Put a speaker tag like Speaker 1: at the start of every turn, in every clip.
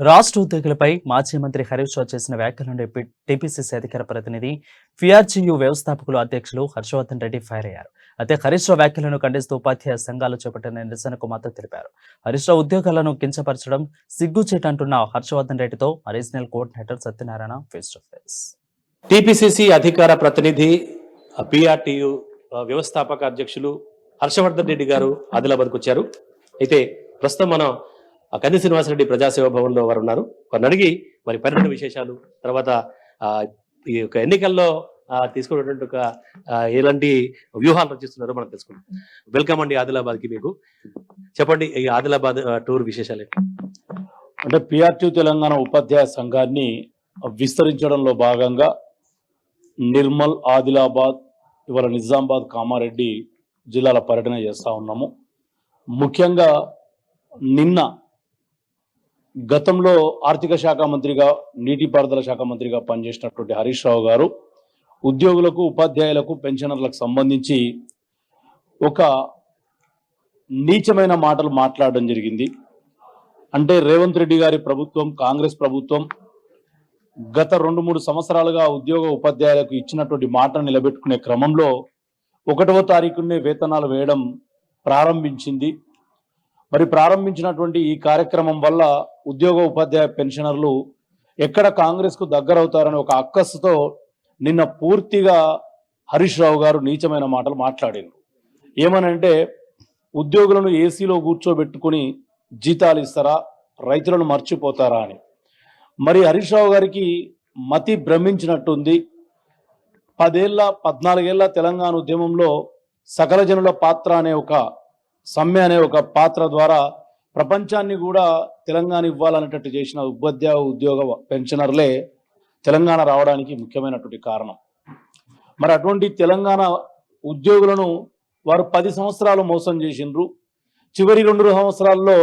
Speaker 1: రాష్ట్ర ఉద్యోగులపై మాజీ మంత్రి హరీష్ రావు చేసిన వ్యాఖ్యలను టీపీసీసీ అధికార ప్రతినిధి ఫిఆర్జీయు వ్యవస్థాపకులు అధ్యక్షులు హర్షవర్ధన్ రెడ్డి ఫైర్ అయ్యారు. అయితే హరీష్ రావు వ్యాఖ్యలను ఖండిస్తూ ఉపాధ్యాయ సంఘాలు చేపట్టిన నిరసనకు మద్దతు తెలిపారు. హరీష్ రావు ఉద్యోగాలను కించపరచడం సిగ్గుచేటంటున్న హర్షవర్ధన్ రెడ్డితో regional coordinator Satyanarayana face to face.
Speaker 2: TPCC అధికార ప్రతినిధి పిఆర్టీయు వ్యవస్థాపక అధ్యక్షులు హర్షవర్ధన్ రెడ్డి గారు ఆదిలాబాద్కు వచ్చారు. అయితే ప్రస్తుతం మనం ఆ, కంది శ్రీనివాసరెడ్డి ప్రజాసేవ భవన్లో వారు ఉన్నారు వారిని అడిగి మరి పన్నెండు విశేషాలు తర్వాత ఈ యొక్క ఎన్నికల్లో తీసుకున్నటువంటి ఒక ఎలాంటి వ్యూహాలు రచిస్తున్నారో మనం తెలుసుకుందాం. వెల్కమ్ అండి ఆదిలాబాద్కి మీకు. చెప్పండి ఈ ఆదిలాబాద్ టూర్ విశేషాలు
Speaker 3: అంటే పిఆర్టీ తెలంగాణ ఉపాధ్యాయ సంఘాన్ని విస్తరించడంలో భాగంగా నిర్మల్ ఆదిలాబాద్ ఇవాళ నిజామాబాద్ కామారెడ్డి జిల్లాల పర్యటన చేస్తూ ఉన్నాము. ముఖ్యంగా నిన్న గతంలో ఆర్థిక శాఖ మంత్రిగా నీటిపారుదల శాఖ మంత్రిగా పనిచేసినటువంటి హరీష్ రావు గారు ఉద్యోగులకు ఉపాధ్యాయులకు పెన్షనర్లకు సంబంధించి ఒక నీచమైన మాటలు మాట్లాడడం జరిగింది. అంటే రేవంత్ రెడ్డి గారి ప్రభుత్వం కాంగ్రెస్ ప్రభుత్వం గత రెండు మూడు సంవత్సరాలుగా ఉద్యోగ ఉపాధ్యాయులకు ఇచ్చినటువంటి మాటను నిలబెట్టుకునే క్రమంలో ఒకటవ తారీఖునే వేతనాలు వేయడం ప్రారంభించింది. మరి ప్రారంభించినటువంటి ఈ కార్యక్రమం వల్ల ఉద్యోగ ఉపాధ్యాయ పెన్షనర్లు ఎక్కడ కాంగ్రెస్కు దగ్గరవుతారనే ఒక అక్కస్సుతో నిన్న పూర్తిగా హరీష్ రావు గారు నీచమైన మాటలు మాట్లాడారు. ఏమనంటే ఉద్యోగులను ఏసీలో కూర్చోబెట్టుకుని జీతాలు ఇస్తారా రైతులను మర్చిపోతారా అని. మరి హరీష్ రావు గారికి మతి భ్రమించినట్టుంది. పదేళ్ళ పద్నాలుగేళ్ళ తెలంగాణ ఉద్యమంలో సకల జనుల పాత్ర అనే ఒక సమ్మె అనే ఒక పాత్ర ద్వారా ప్రపంచాన్ని కూడా తెలంగాణ ఇవ్వాలనేటట్టు చేసిన ఉపాధ్యాయ ఉద్యోగ పెన్షనర్లే తెలంగాణ రావడానికి ముఖ్యమైనటువంటి కారణం. మరి అటువంటి తెలంగాణ ఉద్యోగులను వారు పది సంవత్సరాలు మోసం చేసిండ్రు. చివరి రెండు సంవత్సరాల్లో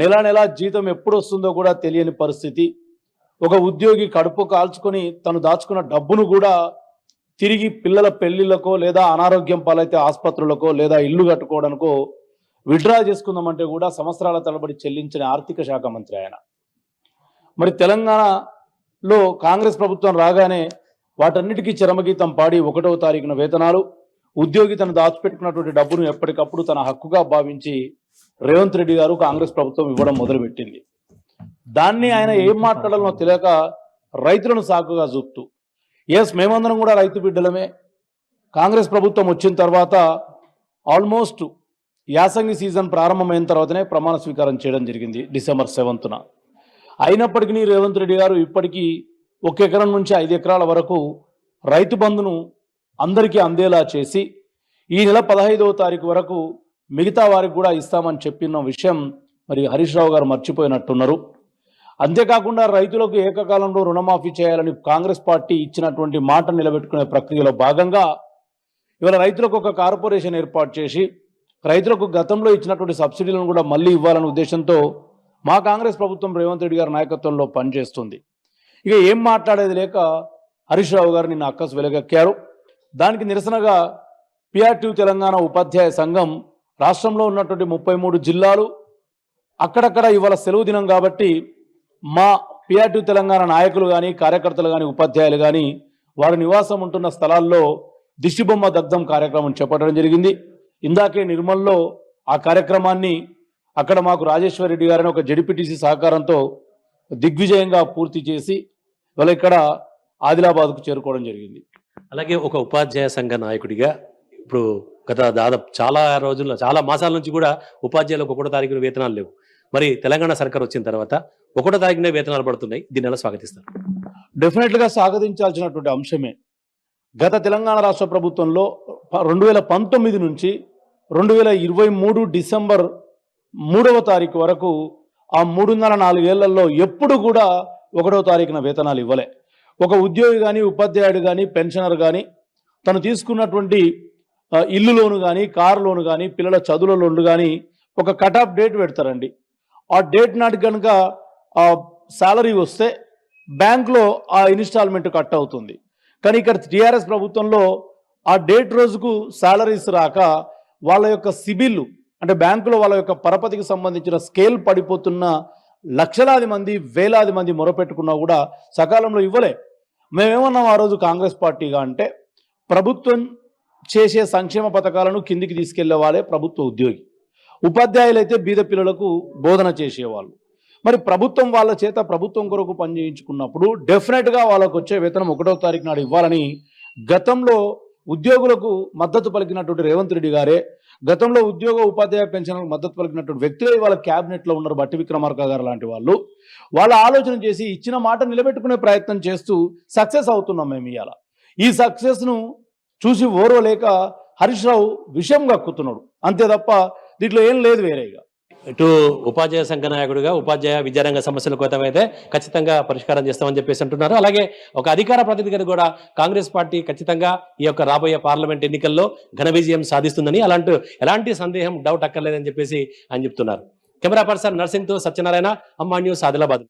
Speaker 3: నెల నెల జీతం ఎప్పుడు వస్తుందో కూడా తెలియని పరిస్థితి. ఒక ఉద్యోగి కడుపు కాల్చుకొని తను దాచుకున్న డబ్బును కూడా తిరిగి పిల్లల పెళ్ళిళ్ళకో లేదా అనారోగ్యం పాలైతే ఆసుపత్రులకో లేదా ఇల్లు కట్టుకోవడానికో విడ్రా చేసుకుందామంటే కూడా సంవత్సరాల తరబడి చెల్లించిన ఆర్థిక శాఖ మంత్రి ఆయన. మరి తెలంగాణలో కాంగ్రెస్ ప్రభుత్వం రాగానే వాటన్నిటికీ చరమగీతం పాడి ఒకటవ తారీఖున వేతనాలు ఉద్యోగి తను దాచిపెట్టుకున్నటువంటి డబ్బును ఎప్పటికప్పుడు తన హక్కుగా భావించి రేవంత్ రెడ్డి గారు కాంగ్రెస్ ప్రభుత్వం ఇవ్వడం మొదలుపెట్టింది. దాన్ని ఆయన ఏం మాట్లాడాలనో తెలియక రైతులను సాకుగా చూపుతూ ఎస్ మేమందరం కూడా రైతు బిడ్డలమే. కాంగ్రెస్ ప్రభుత్వం వచ్చిన తర్వాత ఆల్మోస్ట్ యాసంగి సీజన్ ప్రారంభమైన తర్వాతనే ప్రమాణ స్వీకారం చేయడం జరిగింది డిసెంబర్ సెవెంత్న. అయినప్పటికీ రేవంత్ రెడ్డి గారు ఇప్పటికీ ఒక ఎకరం నుంచి ఐదు ఎకరాల వరకు రైతు బంధును అందరికీ అందేలా చేసి ఈ నెల పదహైదవ తారీఖు వరకు మిగతా వారికి కూడా ఇస్తామని చెప్పిన విషయం మరి హరీష్ రావు గారు మర్చిపోయినట్టున్నారు. అంతేకాకుండా రైతులకు ఏకకాలంలో రుణమాఫీ చేయాలని కాంగ్రెస్ పార్టీ ఇచ్చినటువంటి మాట నిలబెట్టుకునే ప్రక్రియలో భాగంగా ఇవాళ రైతులకు ఒక కార్పొరేషన్ ఏర్పాటు చేసి రైతులకు గతంలో ఇచ్చినటువంటి సబ్సిడీలను కూడా మళ్ళీ ఇవ్వాలనే ఉద్దేశంతో మా కాంగ్రెస్ ప్రభుత్వం రేవంత్ రెడ్డి గారి నాయకత్వంలో పనిచేస్తుంది. ఇక ఏం మాట్లాడేది లేక హరీష్ రావు గారు నిన్న అక్కసు వెలగక్కారు. దానికి నిరసనగా పిఆర్టీ తెలంగాణ ఉపాధ్యాయ సంఘం రాష్ట్రంలో ఉన్నటువంటి ముప్పై మూడు జిల్లాలు అక్కడక్కడ ఇవాళ సెలవు దినం కాబట్టి మా పిఆర్టీ తెలంగాణ నాయకులు కానీ కార్యకర్తలు కానీ ఉపాధ్యాయులు కానీ వారి నివాసం ఉంటున్న స్థలాల్లో దిష్టిబొమ్మ దగ్ధం కార్యక్రమం చేపట్టడం జరిగింది. ఇందాకే నిర్మల్లో ఆ కార్యక్రమాన్ని అక్కడ మాకు రాజేశ్వర్ రెడ్డి గారిని ఒక జడిపిటిసి సహకారంతో దిగ్విజయంగా పూర్తి చేసి ఇవాళ ఇక్కడ ఆదిలాబాద్కు చేరుకోవడం జరిగింది.
Speaker 2: అలాగే ఒక ఉపాధ్యాయ సంఘ నాయకుడిగా ఇప్పుడు గత దాదాపు చాలా రోజుల్లో చాలా మాసాల నుంచి కూడా ఉపాధ్యాయులకు ఒకటో తారీఖున వేతనాలు లేవు. మరి తెలంగాణ సర్కార్ వచ్చిన తర్వాత ఒకటో తారీఖునే వేతనాలు పడుతున్నాయి. దీన్ని ఎలా స్వాగతిస్తారు?
Speaker 3: డెఫినెట్గా స్వాగతించాల్సినటువంటి అంశమే. గత తెలంగాణ రాష్ట్ర ప్రభుత్వంలో రెండు వేల పంతొమ్మిది నుంచి రెండు వేల ఇరవై మూడు డిసెంబర్ మూడవ తారీఖు వరకు ఆ మూడున్నర నాలుగేళ్ళలో ఎప్పుడు కూడా ఒకటో తారీఖున వేతనాలు ఇవ్వలే. ఒక ఉద్యోగి కానీ ఉపాధ్యాయుడు కానీ పెన్షనర్ కానీ తను తీసుకున్నటువంటి ఇల్లు లోను కానీ కారు లోను కానీ పిల్లల చదువుల లోన్లు కానీ ఒక కట్ ఆఫ్ డేట్ పెడతారండి. ఆ డేట్ నాటి కనుక ఆ శాలరీ వస్తే బ్యాంక్లో ఆ ఇన్స్టాల్మెంట్ కట్ అవుతుంది. కానీ ఇక్కడ టీఆర్ఎస్ ప్రభుత్వంలో ఆ డేట్ రోజుకు శాలరీస్ రాక వాళ్ళ యొక్క సిబిల్ అంటే బ్యాంకులో వాళ్ళ యొక్క పరపతికి సంబంధించిన స్కేల్ పడిపోతున్న లక్షలాది మంది వేలాది మంది మొరపెట్టుకున్నా కూడా సకాలంలో ఇవ్వలే. మేమేమన్నాం ఆ రోజు కాంగ్రెస్ పార్టీగా అంటే ప్రభుత్వం చేసే సంక్షేమ పథకాలను కిందికి తీసుకెళ్ళే వాళ్ళే ప్రభుత్వ ఉద్యోగి. ఉపాధ్యాయులైతే బీద పిల్లలకు బోధన చేసేవాళ్ళు. మరి ప్రభుత్వం వాళ్ళ చేత ప్రభుత్వం కొరకు పనిచేయించుకున్నప్పుడు డెఫినెట్గా వాళ్ళకు వచ్చే వేతనం ఒకటో తారీఖు నాడు ఇవ్వాలని గతంలో ఉద్యోగులకు మద్దతు పలికినటువంటి రేవంత్ రెడ్డి గారే గతంలో ఉద్యోగ ఉపాధ్యాయ పెన్షన్లకు మద్దతు పలికినటువంటి వ్యక్తులే వాళ్ళ క్యాబినెట్లో ఉన్నారు బట్టి విక్రమార్క గారు లాంటి వాళ్ళు. వాళ్ళ ఆలోచన చేసి ఇచ్చిన మాట నిలబెట్టుకునే ప్రయత్నం చేస్తూ సక్సెస్ అవుతున్నాం మేము ఇవాళ. ఈ సక్సెస్ను చూసి ఓర్వలేక హరీష్ రావు విషయం కక్కుతున్నాడు. అంతే తప్ప దీంట్లో ఏం లేదు వేరేగా.
Speaker 2: ఇటు ఉపాధ్యాయ సంఘ నాయకుడిగా ఉపాధ్యాయ విద్యారంగ సమస్యల కోసం అయితే ఖచ్చితంగా పరిష్కారం చేస్తామని చెప్పేసి అంటున్నారు. అలాగే ఒక అధికార ప్రతినిధిగా కూడా కాంగ్రెస్ పార్టీ ఖచ్చితంగా ఈ యొక్క రాబోయే పార్లమెంట్ ఎన్నికల్లో ఘన విజయం సాధిస్తుందని అలాంటి ఎలాంటి సందేహం డౌట్ అక్కర్లేదని చెప్పేసి ఆయన చెప్తున్నారు. కెమెరా పర్సన్ నర్సింగ్తో సత్యనారాయణ అమ్మా న్యూస్ ఆదిలాబాద్.